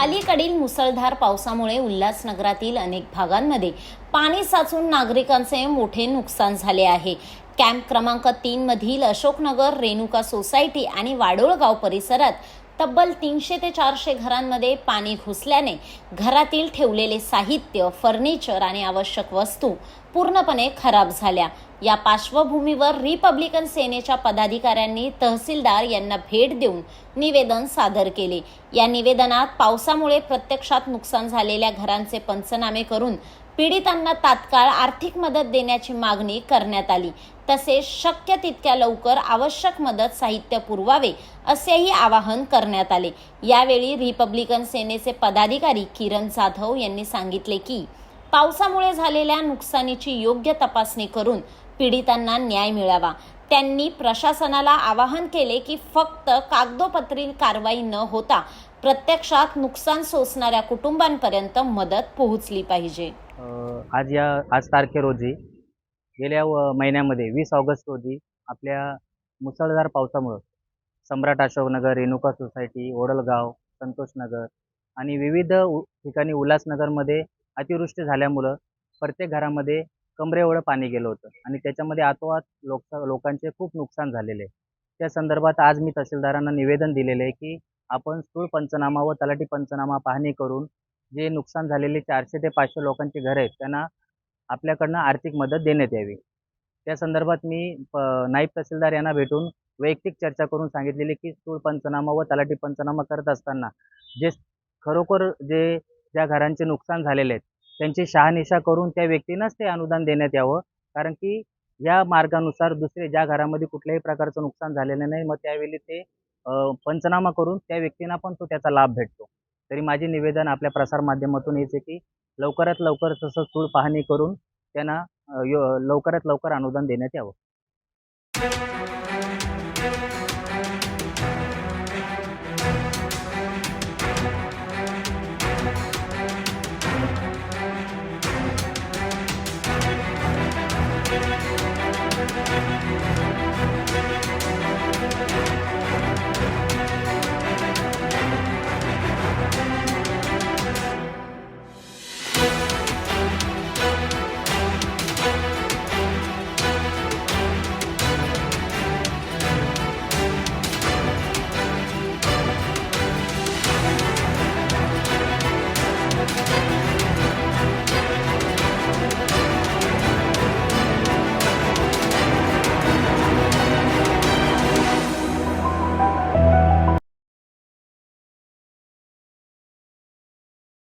अलीकडील मुसळधार पावसामुळे उल्हासनगरातील अनेक भागांमध्ये पाणी साचून नागरिकांचे मोठे नुकसान झाले आहे. कॅम्प क्रमांक तीन मधील अशोकनगर रेणुका सोसायटी आणि वाडोळगाव परिसरात तब्बल तीनशे ते चारशे घरांमध्ये पाणी घुसल्याने घरातील ठेवलेले साहित्य फर्निचर आणि आवश्यक वस्तू पूर्णपणे खराब झाल्या. या पार्श्वभूमीवर रिपब्लिकन सेनेच्या पदाधिकाऱ्यांनी तहसीलदार यांना भेट देऊन निवेदन सादर केले. या निवेदनात पावसामुळे प्रत्यक्षात नुकसान झालेल्या घरांचे पंचनामे करून पीडितांना तात्काळ आर्थिक मदत देण्याची मागणी करण्यात आली. तसेच शक्य तितक्या लवकर आवश्यक मदत साहित्य पुरवावे असेही आवाहन करण्यात आले. यावेळी रिपब्लिकन सेनेचे पदाधिकारी किरण जाधव यांनी सांगितले की पावसामुळे झालेल्या नुकसानीची योग्य तपासणी करून पीडितांना न्याय मिळावा. त्यांनी प्रशासनाला आवाहन केले की फक्त कागदोपत्री कारवाई न होता प्रत्यक्षात नुकसान सोसणाऱ्या कुटुंबांपर्यंत मदत पोहोचली पाहिजे. आज या आज तारखे रोजी गेल्या व महिन्यामध्ये वीस ऑगस्ट रोजी आपल्या मुसळधार पावसामुळं सम्राट अशोकनगर रेणुका सोसायटी ओडलगाव संतोषनगर आणि विविध उ ठिकाणी उल्हासनगरमध्ये अतिवृष्टी झाल्यामुळं प्रत्येक घरामध्ये कमरेवळं पाणी गेलं होतं आणि त्याच्यामध्ये आतोआत लोक लोकांचे खूप नुकसान झालेले. आहे त्या संदर्भात आज मी तहसीलदारांना निवेदन दिलेलं आहे की आपण स्थूळ पंचनामा व तलाठी पंचनामा पाहणी करून जे नुकसान झालेले चारशे ते पाचशे लोकांची घरं आहेत त्यांना आपल्याकडनं आर्थिक मदत देण्यात यावी. त्या संदर्भात मी नाईब तहसीलदार यांना भेटून वैयक्तिक चर्चा करून सांगितलेली की स्थूळ पंचनामा व तलाठी पंचनामा करत असताना जे खरोखर जे ज्या घरांचे नुकसान झालेले आहेत त्यांची शहानिशा करून त्या व्यक्तींनाच ते अनुदान देण्यात यावं. कारण की या मार्गानुसार दुसरे ज्या घरामध्ये कुठल्याही प्रकारचं नुकसान झालेलं नाही मग त्यावेळी ते पंचनामा करून त्या व्यक्तींना पण तो त्याचा लाभ भेटतो. तरी माझे निवेदन आपल्या प्रसारमाध्यमातून हेच आहे की लवकरात लवकर तसं स्थूळ पाहणी करून त्यांना यो लवकरात लवकर अनुदान देण्यात यावं.